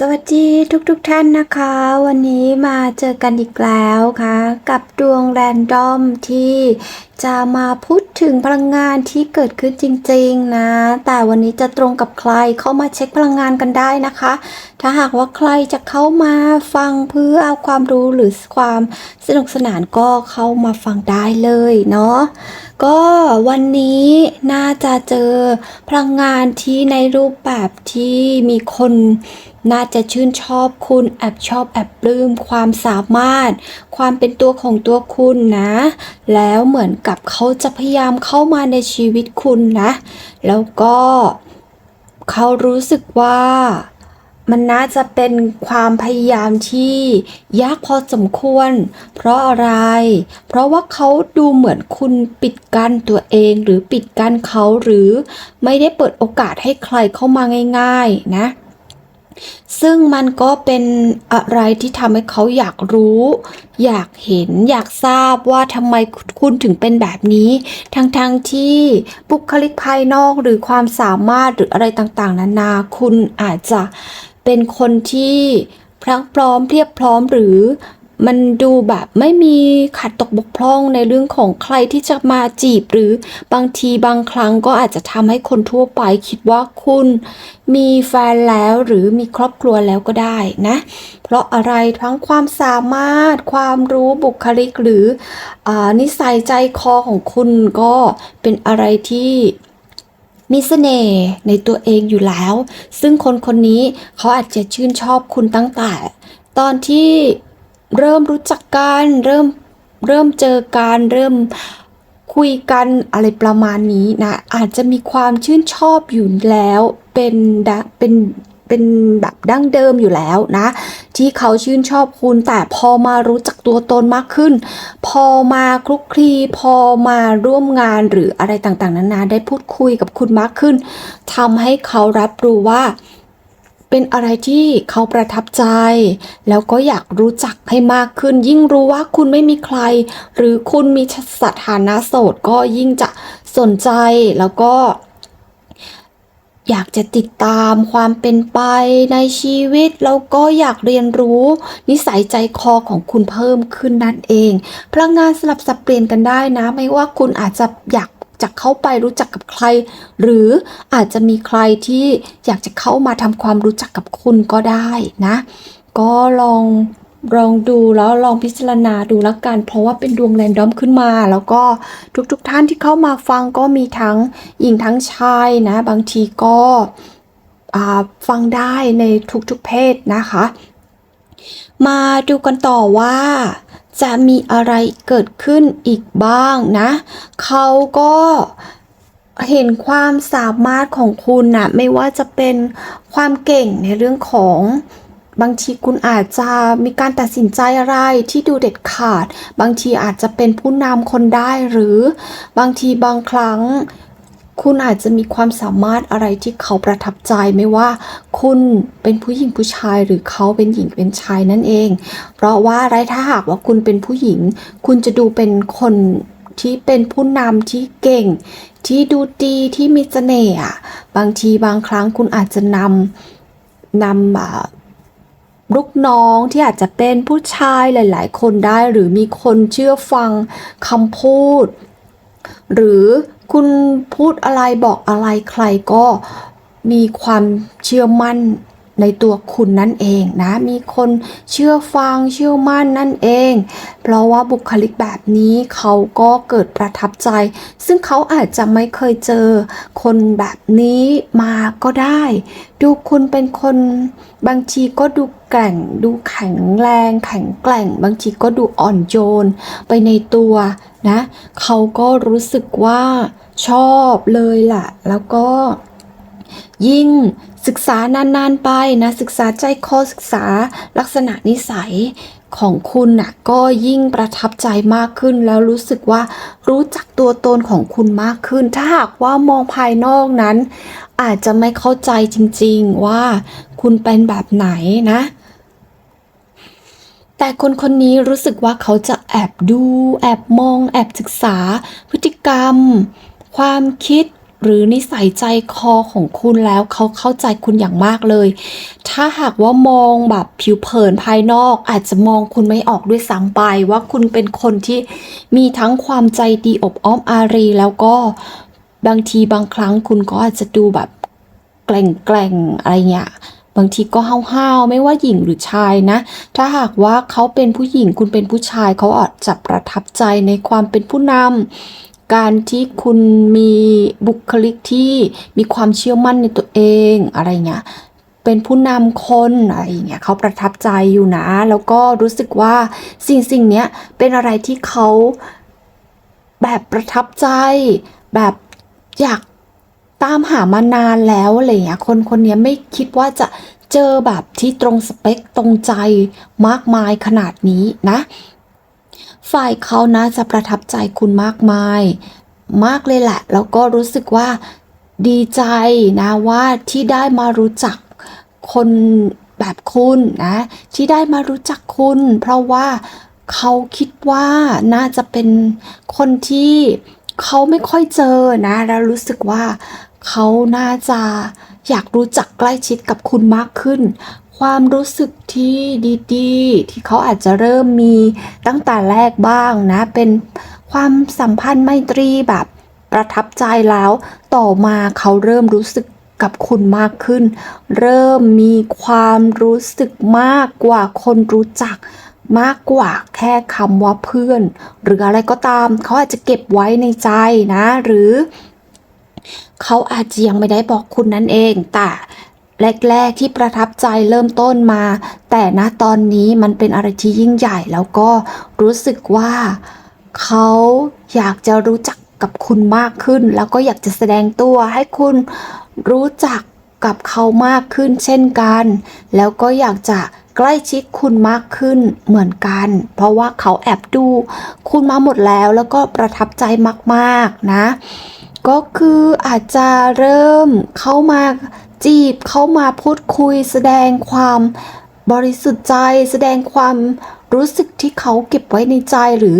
สวัสดีทุกๆทท่านนะคะ วันนี้มาเจอกันอีกแล้วค่ะ กับดวงแรนดอมที่จะมาพูดถึงพลังงานที่เกิดขึ้นจริงๆนะ แต่วันนี้จะตรงกับใครเข้ามาเช็คพลังงานกันได้นะคะ ถ้าหากว่าใครจะเข้ามาฟังเพื่อเอาความรู้หรือความสนุกสนานก็เข้ามาฟังได้เลยเนาะก็วันนี้น่าจะเจอพลังงานที่ในรูปแบบที่มีคนน่าจะชื่นชอบคุณแอบชอบแอบปลื้มความสามารถ ความเป็นตัวของตัวคุณนะ แล้วเหมือนกับเขาจะพยายามเข้ามาในชีวิตคุณนะ แล้วก็เขารู้สึกว่ามันน่าจะเป็นความพยายามที่ยากพอสมควร เพราะอะไร เพราะว่าเขาดูเหมือนคุณปิดกั้นตัวเองหรือปิดกั้นเขาหรือไม่ได้เปิดโอกาสให้ใครเข้ามาง่าย ๆ นะ ซึ่งมันก็เป็นอะไรที่ทำให้เขาอยากรู้ อยากเห็นอยากทราบว่าทำไมคุณถึงเป็นแบบนี้ ทั้งๆที่บุคลิกภายนอกหรือความสามารถหรืออะไรต่างๆ นานาคุณอาจจะเป็นคนที่พรังพร้อมเพียบพร้อมหรือ มันดูแบบไม่มีขัดตกบกพร่องในเรื่องของใครที่จะมาจีบหรือบางทีบางครั้งก็อาจจะทำให้คนทั่วไปคิดว่าคุณมีแฟนแล้วหรือมีครอบครัวแล้วก็ได้นะ เพราะอะไรทั้งความสามารถ ความรู้บุคลิกหรืออนิสัยใจคอของคุณก็เป็นอะไรที่มีเสน่ห์ในตัวเองอยู่แล้ว ซึ่งคนคนนี้เขาอาจจะชื่นชอบคุณตั้งแต่ ตอนที่ เริ่มรู้จักกันเริ่มเริ่มเจอกันเริ่มคุยกันอะไรประมาณนี้นะ อาจจะมีความชื่นชอบอยู่แล้วเป็นดะเป็นเป็นแบบดั้งเดิมอยู่แล้วนะ ที่เขาชื่นชอบคุณแต่พอมารู้จักตัวตนมากขึ้น พอมาคลุกคลีพอมาร่วมงานหรืออะไรต่างๆนานาได้พูดคุยกับคุณมากขึ้นทำให้เขารับรู้ว่า เป็นอะไรที่เขาประทับใจ แล้วก็อยากรู้จักให้มากขึ้น ยิ่งรู้ว่าคุณไม่มีใคร หรือคุณมีสถานะโสดก็ยิ่งจะสนใจแล้วก็ อยากจะติดตามความเป็นไปในชีวิต แล้วก็อยากเรียนรู้นิสัยใจคอของคุณเพิ่มขึ้นนั่นเอง พลังงานสลับสับเปลี่ยนกันได้นะ ไม่ว่าคุณอาจจะอยาก จะเข้าไปรู้จักกับใคร หรืออาจจะมีใครที่อยากจะเข้ามาทำความรู้จักกับคุณก็ได้นะ ก็ลองลองดูแล้วลองพิจารณาดูแล้วกัน เพราะว่าเป็นดวงแรนดอมขึ้นมา แล้วก็ทุกๆทท่านที่เข้ามาฟังก็มีทั้งหญิงทั้งชายนะ บางทีก็ฟังได้ในทุกๆเพศนะคะ มาดูกันต่อว่า จะมีอะไรเกิดขึ้นอีกบ้างนะ เขาก็เห็นความสามารถของคุณนะไม่ว่าจะเป็นความเก่งในเรื่องของบางทีคุณอาจจะมีการตัดสินใจอะไรที่ดูเด็ดขาด บางทีอาจจะเป็นผู้นำคนได้หรือบางทีบางครั้ง คุณอาจจะมีความสามารถอะไรที่เขาประทับใจไม่ว่า คุณเป็นผู้หญิงผู้ชายหรือเขาเป็นหญิงเป็นชายนั่นเอง เพราะว่าไรถ้าหากว่าคุณเป็นผู้หญิง คุณจะดูเป็นคนที่เป็นผู้นำที่เก่ง ที่ดูดีที่มีเสน่ห์บางทีบางครั้งคุณอาจจะนำนำลูกน้องที่อาจจะเป็นผู้ชายหลาย ๆ คนได้หรือมีคนเชื่อฟังคำพูด หรือ คุณพูดอะไรบอกอะไรใครก็มีความเชื่อมั่นในตัวคุณนั่นเองนะ มีคนเชื่อฟังเชื่อมั่นนั่นเอง เพราะว่าบุคลิกแบบนี้เขาก็เกิดประทับใจ ซึ่งเขาอาจจะไม่เคยเจอคนแบบนี้มาก็ได้ ดูคุณเป็นคนบางทีก็ดูแกร่ง ดูแข็งแรง แข็งแกร่ง บางทีก็ดูอ่อนโยนไปในตัว นะเขาก็รู้สึกว่าชอบเลยล่ะ แล้วก็ยิ่งศึกษานานๆไปนะศึกษาใจคอศึกษาลักษณะนิสัยของคุณน่ะก็ยิ่งประทับใจมากขึ้นแล้วรู้สึกว่ารู้จักตัวตนของคุณมากขึ้น ถ้าหากว่ามองภายนอกนั้น อาจจะไม่เข้าใจจริงๆว่าคุณเป็นแบบไหนนะ แต่คนคนนี้รู้สึกว่าเขาจะแอบดู แอบมอง แอบศึกษา พฤติกรรม ความคิดหรือนิสัยใจคอของคุณแล้วเขาเข้าใจคุณอย่างมากเลย ถ้าหากว่ามองแบบผิวเผินภายนอก อาจจะมองคุณไม่ออกด้วยซ้ำไป ว่าคุณเป็นคนที่มีทั้งความใจดีอบอ้อมอารี แล้วก็บางทีบางครั้งคุณก็อาจจะดูแบบแกล่งๆอะไรเงี้ย บางทีก็ห้าวๆไม่ว่าหญิงหรือชายนะ ถ้าหากว่าเขาเป็นผู้หญิงคุณเป็นผู้ชายเขาอาจจะประทับใจในความเป็นผู้นำการที่คุณมีบุคลิกที่มีความเชื่อมั่นในตัวเองอะไรเงี้ยเป็นผู้นำคนอะไรอย่างเงี้ยเขาประทับใจอยู่นะ แล้วก็รู้สึกว่าสิ่งสิ่งเนี้ยเป็นอะไรที่เขาแบบประทับใจแบบอยาก ตามหามานานแล้วอะไรอย่างเงี้ยคนคนนี้ไม่คิดว่าจะเจอแบบที่ตรงสเปคตรงใจมากมายขนาดนี้นะ ฝ่ายเขานะจะประทับใจคุณมากมาย มากเลยแหละ แล้วก็รู้สึกว่าดีใจนะว่าที่ได้มารู้จักคนแบบคุณนะ ที่ได้มารู้จักคุณ เพราะว่าเขาคิดว่าน่าจะเป็นคนที่เขาไม่ค่อยเจอนะ แล้วรู้สึกว่า เขาน่าจะอยากรู้จักใกล้ชิดกับคุณมากขึ้น ความรู้สึกที่ดีๆ ที่เขาอาจจะเริ่มมีตั้งแต่แรกบ้างนะ เป็นความสัมพันธ์ไมตรีแบบประทับใจแล้ว ต่อมาเขาเริ่มรู้สึกกับคุณมากขึ้น เริ่มมีความรู้สึกมากกว่าคนรู้จักมากกว่าแค่คำว่าเพื่อน หรืออะไรก็ตามเขาอาจจะเก็บไว้ในใจนะ หรือ เขาอาจจะยังไม่ได้บอกคุณนั่นเอง แต่แรกๆที่ประทับใจเริ่มต้นมา แต่ณตอนนี้มันเป็นอะไรที่ยิ่งใหญ่แล้วก็รู้สึกว่าเขาอยากจะรู้จักกับคุณมากขึ้น แล้วก็อยากจะแสดงตัวให้คุณรู้จักกับเขามากขึ้นเช่นกัน แล้วก็อยากจะใกล้ชิดคุณมากขึ้นเหมือนกัน เพราะว่าเขาแอบดู คุณมาหมดแล้วแล้วก็ประทับใจมาก ๆ นะ ก็คืออาจจะเริ่มเข้ามาจีบเข้ามาพูดคุย แสดงความบริสุทธิ์ใจ แสดงความรู้สึกที่เขาเก็บไว้ในใจหรือ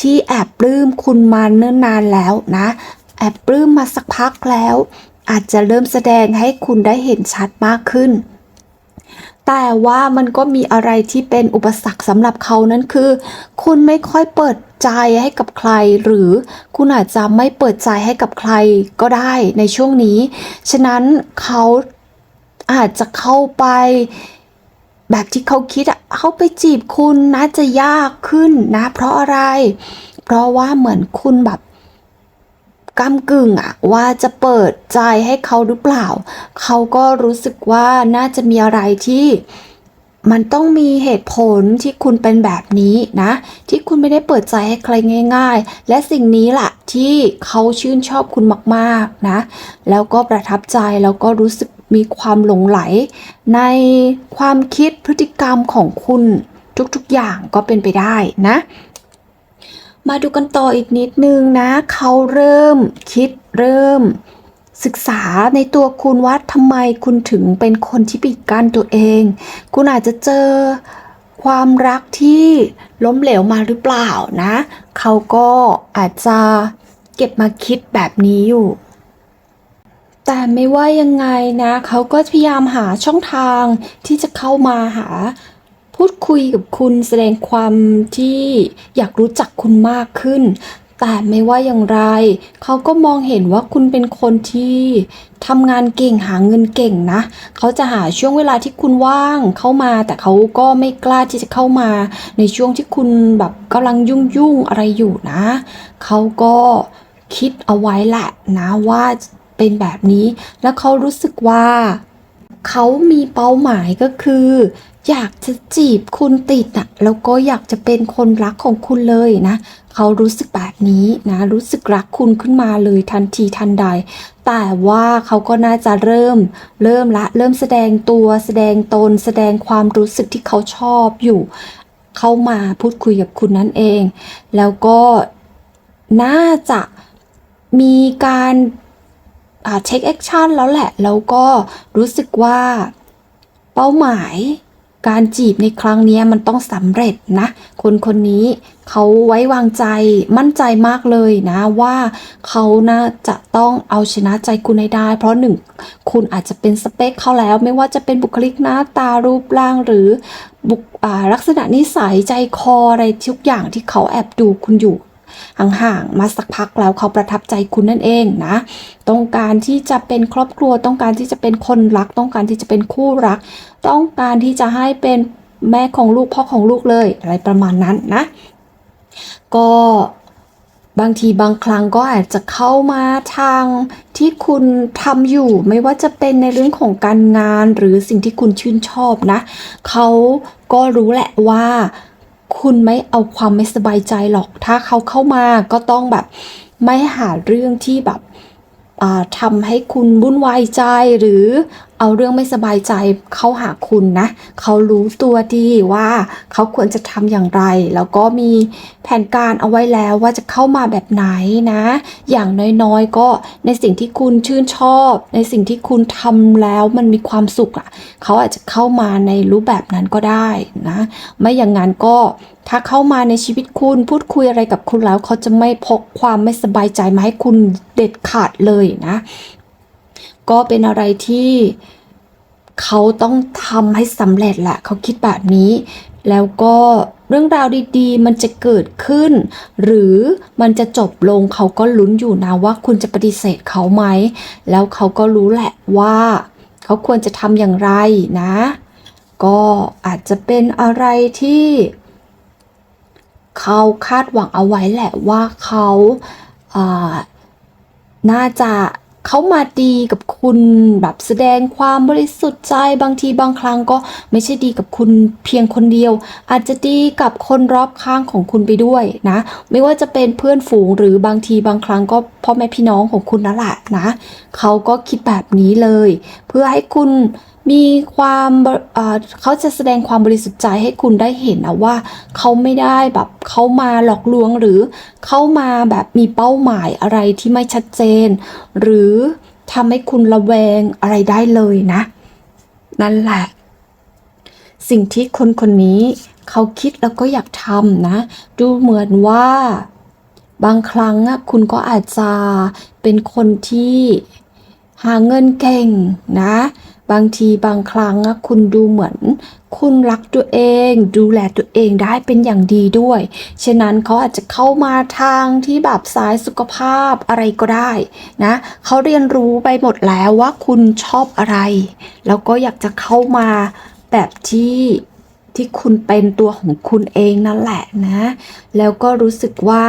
ที่แอบปลื้มคุณมาเนิ่นนานแล้วนะ แอบปลื้มมาสักพักแล้ว อาจจะเริ่มแสดงให้คุณได้เห็นชัดมากขึ้น แต่ว่ามันก็มีอะไรที่เป็นอุปสรรคสำหรับเขานั่นคือ คุณไม่ค่อยเปิดใจให้กับใคร หรือคุณอาจจะไม่เปิดใจให้กับใครก็ได้ในช่วงนี้ ฉะนั้นเขาอาจจะเข้าไปแบบที่เขาคิดอะเขาไปจีบคุณนะจะยากขึ้นนะ เพราะอะไร เพราะว่าเหมือนคุณแบบ ก้ากึ่งอะว่าจะเปิดใจให้เขาหรือเปล่า เขาก็รู้สึกว่าน่าจะมีอะไรที่มันต้องมีเหตุผลที่คุณเป็นแบบนี้นะ ที่คุณไม่ได้เปิดใจให้ใครง่าย ๆ และสิ่งนี้แหละที่เขาชื่นชอบคุณมากๆนะ แล้วก็ประทับใจแล้วก็รู้สึกมีความหลงไหล ในความคิดพฤติกรรมของคุณทุกๆอย่างก็เป็นไปได้นะ มาดูกันต่ออีกนิดนึงนะ เขาเริ่มคิดเริ่ม ศึกษาในตัวคุณว่าทำไมคุณถึงเป็นคนที่ปิดกั้นตัวเอง คุณอาจจะเจอความรักที่ล้มเหลวมาหรือเปล่านะ เขาก็อาจจะเก็บมาคิดแบบนี้อยู่ แต่ไม่ว่ายังไงนะ เขาก็พยายามหาช่องทางที่จะเข้ามาหา พูดคุยกับคุณแสดงความที่อยากรู้จักคุณมากขึ้น แต่ไม่ว่าอย่างไร เขาก็มองเห็นว่าคุณเป็นคนที่ทำงานเก่งหาเงินเก่งนะ เขาจะหาช่วงเวลาที่คุณว่างเข้ามา แต่เขาก็ไม่กล้าที่จะเข้ามา ในช่วงที่คุณแบบกำลังยุ่งๆอะไรอยู่นะ เขาก็คิดเอาไว้แหละนะว่าเป็นแบบนี้ แล้วเขารู้สึกว่าเขามีเป้าหมายก็คือ อยากจะจีบคุณติดอะแล้วก็อยากจะเป็นคนรักของคุณเลยนะเขารู้สึกแบบนี้นะ รู้สึกรักคุณขึ้นมาเลยทันทีทันใด แต่ว่าเขาก็น่าจะเริ่ม เริ่มละ เริ่มแสดงตัวแสดงตน แสดงความรู้สึกที่เขาชอบอยู่ เข้ามาพูดคุยกับคุณนั่นเอง แล้วก็น่าจะมีการเช็คแอคชั่นแล้วแหละ แล้วก็รู้สึกว่าเป้าหมาย การจีบในครั้งนี้มันต้องสำเร็จนะ คนคนนี้เขาไว้วางใจมั่นใจมากเลยนะว่าเขาน่าจะต้องเอาชนะใจคุณให้ได้ เพราะหนึ่งคุณอาจจะเป็นสเปคเขาแล้ว ไม่ว่าจะเป็นบุคลิกหน้าตารูปร่างหรือบุคลักษณะนิสัยใจคออะไรทุกอย่างที่เขาแอบดูคุณอยู่ ห่างๆมาสักพักแล้วเขาประทับใจคุณนั่นเองนะต้องการที่จะเป็นครอบครัว ต้องการที่จะเป็นคนรัก ต้องการที่จะเป็นคู่รัก ต้องการที่จะให้เป็นแม่ของลูกพ่อของลูกเลย อะไรประมาณนั้นนะ ก็บางทีบางครั้งก็อาจจะเข้ามาทางที่คุณทำอยู่ไม่ว่าจะเป็นในเรื่องของการงานหรือสิ่งที่คุณชื่นชอบนะ เขาก็รู้แหละว่า คุณไม่เอาความไม่สบายใจหรอก ถ้าเขาเข้ามาก็ต้องแบบไม่หาเรื่องที่แบบทำให้คุณวุ่นวายใจหรือ เอาเรื่องไม่สบายใจเข้าหาคุณนะ เขารู้ตัวดีว่าเขาควรจะทำอย่างไร แล้วก็มีแผนการเอาไว้แล้วว่าจะเข้ามาแบบไหนนะ อย่างน้อยๆ ก็ในสิ่งที่คุณชื่นชอบ ในสิ่งที่คุณทำแล้วมันมีความสุขอะ เขาอาจจะเข้ามาในรูปแบบนั้นก็ได้นะ ไม่อย่างนั้นก็ถ้าเข้ามาในชีวิตคุณพูดคุยอะไรกับคุณแล้ว เขาจะไม่พกความไม่สบายใจมาให้คุณเด็ดขาดเลยนะ ก็เป็นอะไรที่เขาต้องทำให้สำเร็จแหละเขาคิดแบบนี้ แล้วก็เรื่องราวดีๆ มันจะเกิดขึ้น หรือมันจะจบลงเขาก็ลุ้นอยู่นะว่าคุณจะปฏิเสธเขาไหม แล้วเขาก็รู้แหละว่า เขาควรจะทำอย่างไรนะ ก็อาจจะเป็นอะไรที่เขาคาดหวังเอาไว้แหละว่าเขาอาน่าจะ เขามาดีกับคุณแบบแสดงความบริสุทธิ์ใจบางทีบางครั้งก็ไม่ใช่ดีกับคุณเพียงคนเดียว อาจจะดีกับคนรอบข้างของคุณไปด้วยนะ ไม่ว่าจะเป็นเพื่อนฝูงหรือบางทีบางครั้งก็พ่อแม่พี่น้องของคุณนั่นแหละนะเขาก็คิดแบบนี้เลย เพื่อให้คุณ มีความเขาจะแสดงความบริสุทธิ์ใจให้คุณได้เห็นนะว่าเขาไม่ได้แบบเขามาหลอกลวงหรือเขามาแบบมีเป้าหมายอะไรที่ไม่ชัดเจน หรือทำให้คุณระแวงอะไรได้เลยนะ นั่นแหละ สิ่งที่คนคนนี้เขาคิดแล้วก็อยากทำนะ ดูเหมือนว่าบางครั้งคุณก็อาจจะเป็นคนที่ หาเงินเก่งนะ บางทีบางครั้งคุณดูเหมือน คุณรักตัวเอง ดูแลตัวเองได้เป็นอย่างดีด้วย ฉะนั้นเขาอาจจะเข้ามาทางที่แบบสายสุขภาพอะไรก็ได้นะเขาเรียนรู้ไปหมดแล้วว่าคุณชอบอะไร แล้วก็อยากจะเข้ามาแบบที่ที่คุณเป็นตัวของคุณเองนั่นแหละนะ แล้วก็รู้สึกว่า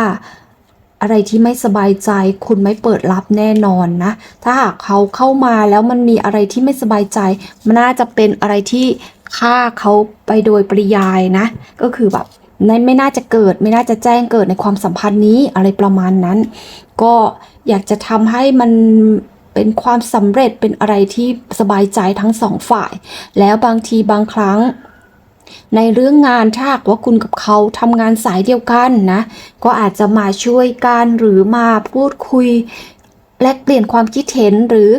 อะไรที่ไม่สบายใจ คุณไม่เปิดรับแน่นอนนะ ถ้าหากเขาเข้ามาแล้วมันมีอะไรที่ไม่สบายใจ มันน่าจะเป็นอะไรที่ฆ่าเขาไปโดยปริยายนะ ก็คือแบบนั่นไม่น่าจะเกิด ไม่น่าจะแจ้งเกิดในความสัมพันธ์นี้อะไรประมาณนั้น ก็อยากจะทำให้มันเป็นความสำเร็จเป็นอะไรที่สบายใจทั้งสองฝ่าย แล้วบางทีบางครั้ง ในเรื่องงานถ้าหากว่าคุณกับเขาทำงานสายเดียวกันนะ ก็อาจจะมาช่วยกันหรือมาพูดคุย แลกเปลี่ยนความคิดเห็นหรือ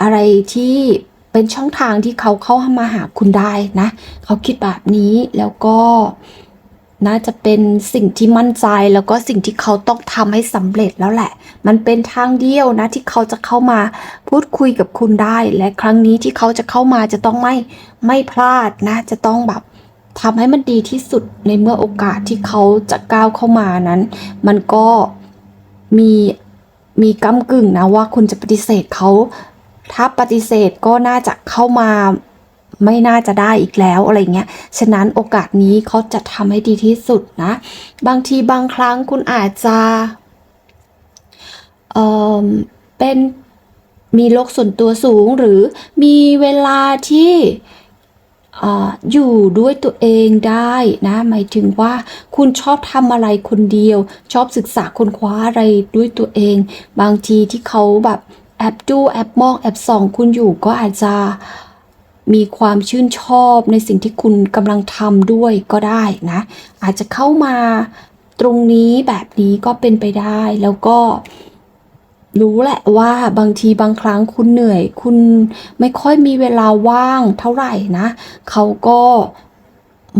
อะไรที่เป็นช่องทางที่เขาเข้ามาหาคุณได้นะ เขาคิดแบบนี้แล้วก็น่าจะเป็นสิ่งที่มั่นใจแล้วก็สิ่งที่เขาต้องทำให้สำเร็จแล้วแหละ มันเป็นทางเดียวนะที่เขาจะเข้ามาพูดคุยกับคุณได้ และครั้งนี้ที่เขาจะเข้ามาจะต้องไม่ไม่พลาดนะ จะต้องแบบ ทำให้มันดีที่สุดในเมื่อโอกาสที่เขาจะก้าวเข้ามานั้น มันก็มีมีก้ากึ่งนะว่าคุณจะปฏิเสธเขา ถ้าปฏิเสธก็น่าจะเข้ามาไม่น่าจะได้อีกแล้วอะไรเงี้ย ฉะนั้นโอกาสนี้เขาจะทำให้ดีที่สุดนะ บางทีบางครั้งคุณอาจจะเออเป็นมีโลกส่วนตัวสูงหรือมีเวลาที่ อยู่ด้วยตัวเองได้นะหมายถึงว่าคุณชอบทำอะไรคนเดียว ชอบศึกษาค้นคว้าอะไรด้วยตัวเอง บางทีที่เขาแบบแอบดูแอบมองแอบส่อง คุณอยู่ก็อาจจะมีความชื่นชอบในสิ่งที่คุณกำลังทำด้วยก็ได้นะ อาจจะเข้ามาตรงนี้แบบนี้ก็เป็นไปได้แล้วก็ รู้แหละว่าบางทีบางครั้งคุณเหนื่อย คุณไม่ค่อยมีเวลาว่างเท่าไหร่นะ เขาก็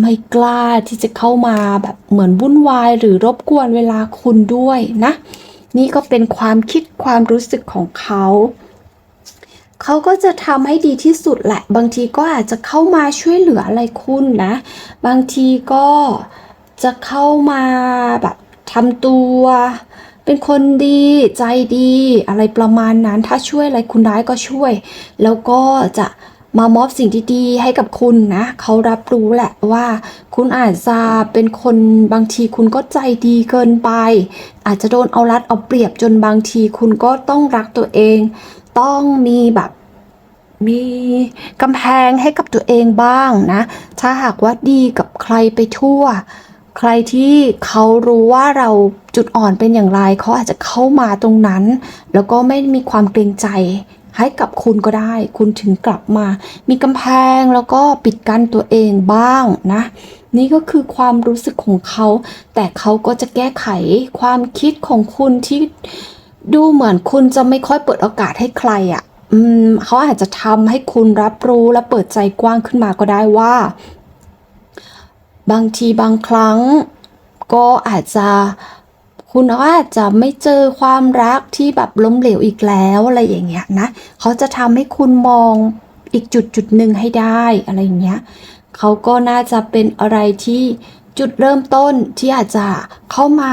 ไม่กล้าที่จะเข้ามาแบบเหมือนวุ่นวายหรือรบกวนเวลาคุณด้วยนะ นี่ก็เป็นความคิดความรู้สึกของเขาเขาก็จะทำให้ดีที่สุดแหละ บางทีก็อาจจะเข้ามาช่วยเหลืออะไรคุณนะ บางทีก็จะเข้ามาแบบทำตัว เป็นคนดีใจดี อะไรประมาณนั้น ถ้าช่วยอะไรคุณได้ก็ช่วย แล้วก็จะมามอบสิ่งที่ดีให้กับคุณนะเขารับรู้แหละว่าคุณอาจจะเป็นคนบางทีคุณก็ใจดีเกินไป อาจจะโดนเอารัดเอาเปรียบจนบางทีคุณก็ต้องรักตัวเอง ต้องมีแบบมีกำแพงให้กับตัวเองบ้างนะ ถ้าหากว่าดีกับใครไปทั่ว ใครที่เขารู้ว่าเราจุดอ่อนเป็นอย่างไร เขาอาจจะเข้ามาตรงนั้น แล้วก็ไม่มีความเกรงใจให้กับคุณก็ได้ คุณถึงกลับมา มีกำแพงแล้วก็ปิดกั้นตัวเองบ้างนะ นี่ก็คือความรู้สึกของเขา แต่เขาก็จะแก้ไขความคิดของคุณที่ดูเหมือนคุณจะไม่ค่อยเปิดโอกาสให้ใครอะ่ะเขาอาจจะทำให้คุณรับรู้และเปิดใจกว้างขึ้นมาก็ได้ว่า บางทีบางครั้ง ก็อาจจะคุณก็อาจจะไม่เจอความรักที่แบบล้มเหลวอีกแล้วอะไรอย่างเงี้ยนะเขาจะทำให้คุณมองอีกจุดจุดหนึ่งให้ได้อะไรอย่างเงี้ยเขาก็น่าจะเป็นอะไรที่จุดเริ่มต้นที่อาจจะเข้ามา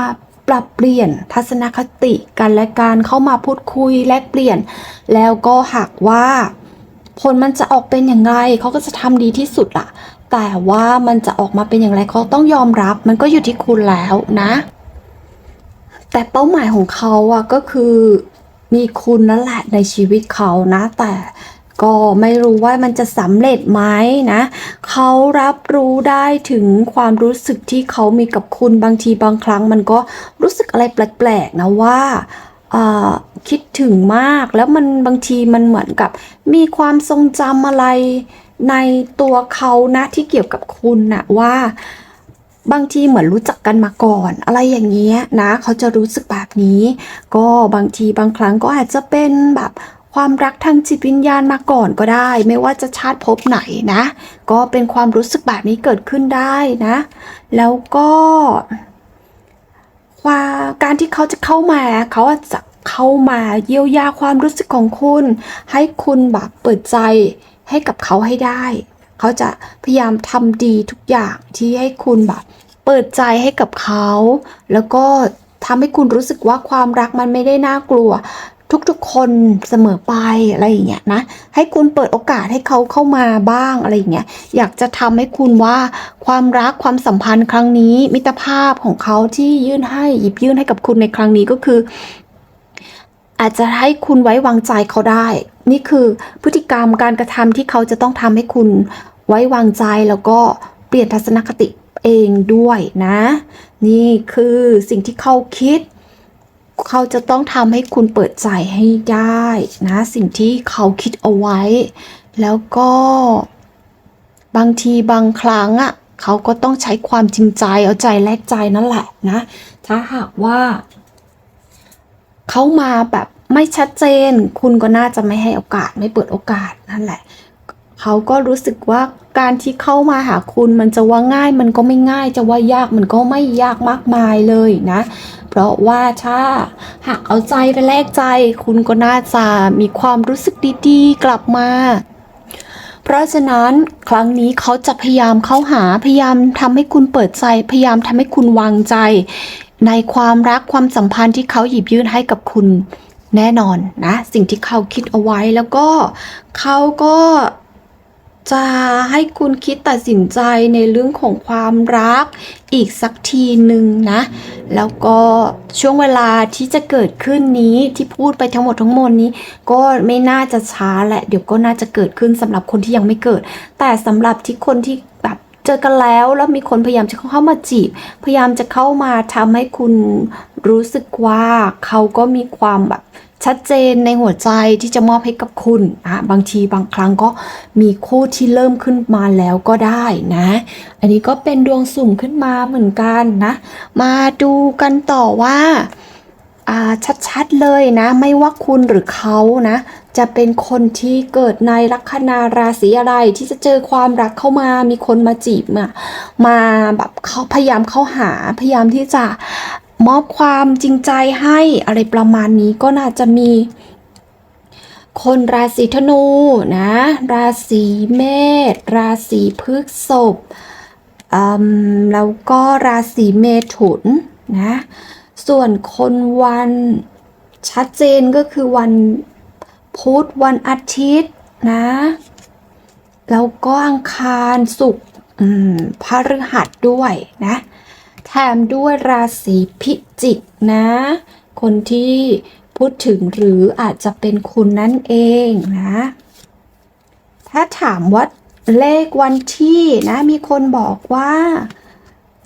ปรับเปลี่ยนทัศนคติกันและการเข้ามาพูดคุยแลกเปลี่ยน แล้วก็หากว่า ผลมันจะออกเป็นอย่างไรเขาก็จะทำดีที่สุดล่ะ แต่ว่ามันจะออกมาเป็นอย่างไรเขาต้องยอมรับ มันก็อยู่ที่คุณแล้วนะ แต่เป้าหมายของเขาอะก็คือมีคุณนั่นแหละในชีวิตเขานะ แต่ก็ไม่รู้ว่ามันจะสำเร็จไหมนะ เขารับรู้ได้ถึงความรู้สึกที่เขามีกับคุณบางทีบางครั้ง มันก็รู้สึกอะไรแปลกๆนะว่าอ่า คิดถึงมาก แล้วมันบางทีมันเหมือนกับ มีความทรงจำอะไรในตัวเขานะที่เกี่ยวกับคุณนะว่าบางทีเหมือนรู้จักกันมาก่อน อะไรอย่างเงี้ยนะ เขาจะรู้สึกแบบนี้ ก็บางทีบางครั้งก็อาจจะเป็นแบบความรักทางจิตวิญญาณมาก่อนก็ได้ ไม่ว่าจะชาติภพไหนนะ ก็เป็นความรู้สึกแบบนี้เกิดขึ้นได้นะ แล้วก็ความการที่เขาจะเข้ามาเขาอาจจะ เข้ามาเยียวยาความรู้สึกของคุณ ให้คุณแบบเปิดใจให้กับเขาให้ได้ เขาจะพยายามทำดีทุกอย่างที่ให้คุณแบบเปิดใจให้กับเขา แล้วก็ทำให้คุณรู้สึกว่าความรักมันไม่ได้น่ากลัว ทุกๆคนเสมอไปอะไรอย่างเงี้ยนะ ให้คุณเปิดโอกาสให้เขาเข้ามาบ้างอะไรอย่างเงี้ย อยากจะทำให้คุณว่าความรักความสัมพันธ์ครั้งนี้ มิตรภาพของเขาที่ยื่นให้หยิบยื่นให้กับคุณในครั้งนี้ก็คือ อาจจะให้คุณไว้วางใจเขาได้ นี่คือพฤติกรรมการกระทำที่เขาจะต้องทำให้คุณไว้วางใจแล้วก็เปลี่ยนทัศนคติเองด้วยนะ นี่คือสิ่งที่เขาคิด เขาจะต้องทำให้คุณเปิดใจให้ได้นะ สิ่งที่เขาคิดเอาไว้ แล้วก็บางทีบางครั้งอะเขาก็ต้องใช้ความจริงใจเอาใจแลกใจนั่นแหละนะ ถ้าหากว่า เขามาแบบ ไม่ชัดเจน คุณก็น่าจะไม่ให้โอกาสไม่เปิดโอกาสนั่นแหละ เขาก็รู้สึกว่าการที่เข้ามาหาคุณมันจะว่าง่ายมันก็ไม่ง่ายจะว่ายากมันก็ไม่ยากมากมายเลยนะ เพราะว่าถ้าหากเอาใจไปแลกใจ คุณก็น่าจะมีความรู้สึกดีๆ กลับมาเพราะฉะนั้นครั้งนี้เขาจะพยายามเข้าหาพยายามทำให้คุณเปิดใจ พยายามทำให้คุณวางใจ ในความรักความสัมพันธ์ที่เขาหยิบยื่นให้กับคุณ แน่นอนนะ สิ่งที่เขาคิดเอาไว้แล้วก็เขาก็จะให้คุณคิดตัดสินใจในเรื่องของความรักอีกสักทีหนึ่งนะ แล้วก็ช่วงเวลาที่จะเกิดขึ้นนี้ที่พูดไปทั้งหมดทั้งมวลนี้ ก็ไม่น่าจะช้าแหละ เดี๋ยวก็น่าจะเกิดขึ้นสำหรับคนที่ยังไม่เกิด แต่สำหรับที่คนที่แบบ เจอกันแล้วแล้วมีคนพยายามจะเข้ามาจีบ พยายามจะเข้ามาทำให้คุณรู้สึกว่าเขาก็มีความแบบชัดเจนในหัวใจที่จะมอบให้กับคุณนะบางทีบางครั้งก็มีคู่ที่เริ่มขึ้นมาแล้วก็ได้นะ อันนี้ก็เป็นดวงสุ่มขึ้นมาเหมือนกันนะ มาดูกันต่อว่า ชัดๆเลยนะ ไม่ว่าคุณหรือเขานะ จะเป็นคนที่เกิดในลัคนาราศีอะไรที่จะเจอความรักเข้ามา มีคนมาจีบมามาแบบเขาพยายามเข้าหาพยายามที่จะมอบความจริงใจให้อะไรประมาณนี้ก็น่าจะมีคนราศีธนูนะ ราศีเมษราศีพฤษภแล้วก็ราศีเมถุนนะ ส่วนคนวันชัดเจนก็คือวันพุธวันอาทิตย์นะ แล้วก็อังคารศุกร์พฤหัสด้วยนะ แถมด้วยราศีพิจิกนะ คนที่พูดถึงหรืออาจจะเป็นคุณนั่นเองนะ ถ้าถามว่าเลขวันที่นะ มีคนบอกว่า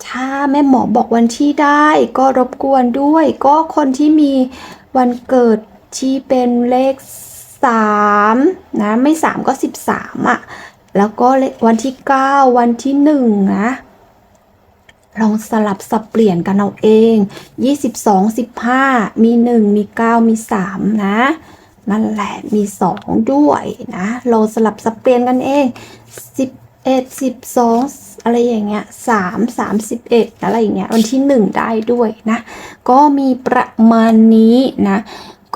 ถ้าแม่หมอบอกวันที่ได้ก็รบกวนด้วย ก็คนที่มีวันเกิดที่เป็นเลขสามนะไม่สามก็สิบสามอะแล้วก็วันที่เก้าวันที่หนึ่งนะลองสลับสับเปลี่ยนกันเอาเอง 22 15 มี 1 มี 9 มี 3 นะ นั่นแหละมี 2 ด้วยนะเราสลับสับเปลี่ยนกันเอง11 12อะไรอย่างเงี้ย3 31อะไรอย่างเงี้ยวันที่1ได้ด้วยนะ ก็มีประมาณนี้นะ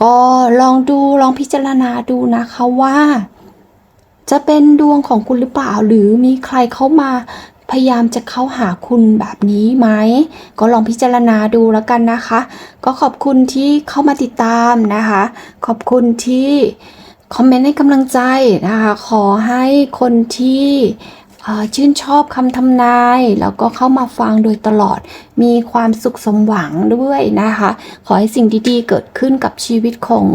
ก็ลองดูลองพิจารณาดูนะคะว่า จะเป็นดวงของคุณหรือเปล่า หรือมีใครเข้ามาพยายามจะเข้าหาคุณแบบนี้ไหม ก็ลองพิจารณาดูแล้วกันนะคะ ก็ขอบคุณที่เข้ามาติดตามนะคะ ขอบคุณที่คอมเมนต์ให้กำลังใจนะคะ ขอให้คนที่ ชื่นชอบคำทำนาย แล้วก็เข้ามาฟังโดยตลอด มีความสุขสมหวังด้วยนะคะ ขอให้สิ่งดีๆเกิดขึ้นกับชีวิตของ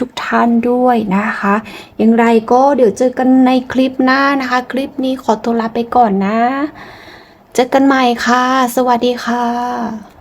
ทุกๆทท่านด้วยนะคะ อย่างไรก็เดี๋ยวเจอกันในคลิปหน้านะคะ คลิปนี้ขอตัวลาไปก่อนนะ เจอกันใหม่ค่ะ สวัสดีค่ะ